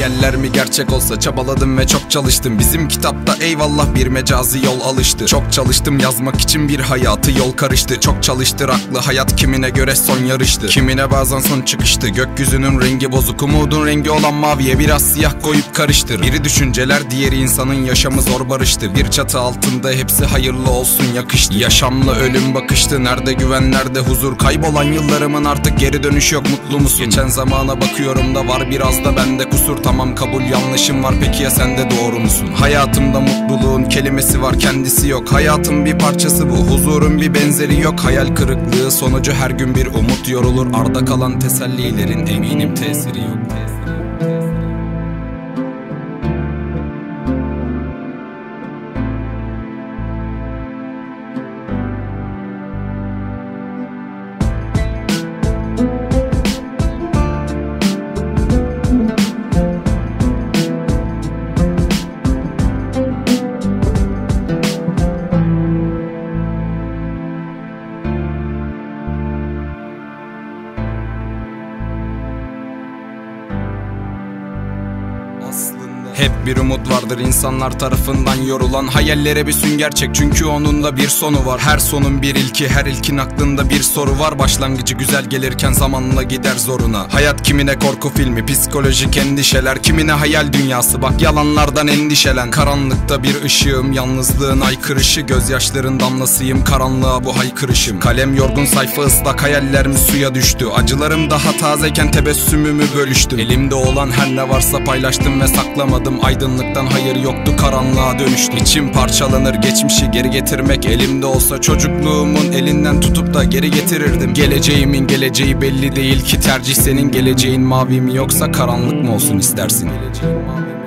Hayaller mi gerçek olsa çabaladım ve çok çalıştım. Bizim kitapta eyvallah bir mecazi yol alıştı. Çok çalıştım yazmak için bir hayatı yol karıştı. Çok çalıştır aklı hayat kimine göre son yarıştı. Kimine bazen son çıkıştı. Gökyüzünün rengi bozuk umudun rengi olan maviye biraz siyah koyup karıştır. Biri düşünceler diğeri insanın yaşamı zor barıştı. Bir çatı altında hepsi hayırlı olsun yakıştı. Yaşamla ölüm bakıştı. Nerede güven nerede huzur? Kaybolan yıllarımın artık geri dönüş yok. Mutlu musun? Geçen zamana bakıyorum da var biraz da bende kusur Tamam kabul yanlışım var. Peki ya sende doğru musun? Hayatımda mutluluğun kelimesi var kendisi yok. Hayatın bir parçası bu huzurun bir benzeri yok. Hayal kırıklığı sonucu her gün bir umut yorulur. Arda kalan tesellilerin eminim tesiri yok Hep bir umut vardır insanlar tarafından yorulan. Hayallere bir sünger çek çünkü onun da bir sonu var. Her sonun bir ilki her ilkin aklında bir soru var. Başlangıcı güzel gelirken zamanla gider zoruna. Hayat kimine korku filmi psikolojik endişeler. Kimine hayal dünyası bak yalanlardan endişelen. Karanlıkta bir ışığım yalnızlığın aykırışı. Gözyaşların damlasıyım karanlığa bu haykırışım. Kalem yorgun sayfa ıslak hayallerim suya düştü. Acılarım daha tazeyken tebessümümü bölüştüm. Elimde olan her ne varsa paylaştım ve saklamadım Aydınlıktan hayır yoktu karanlığa dönüştü. İçim parçalanır geçmişi geri getirmek elimde olsa Çocukluğumun elinden tutup da geri getirirdim. Geleceğimin geleceği belli değil ki tercih senin. Geleceğin mavi mi yoksa karanlık mı olsun istersin? Geleceğin mavi mi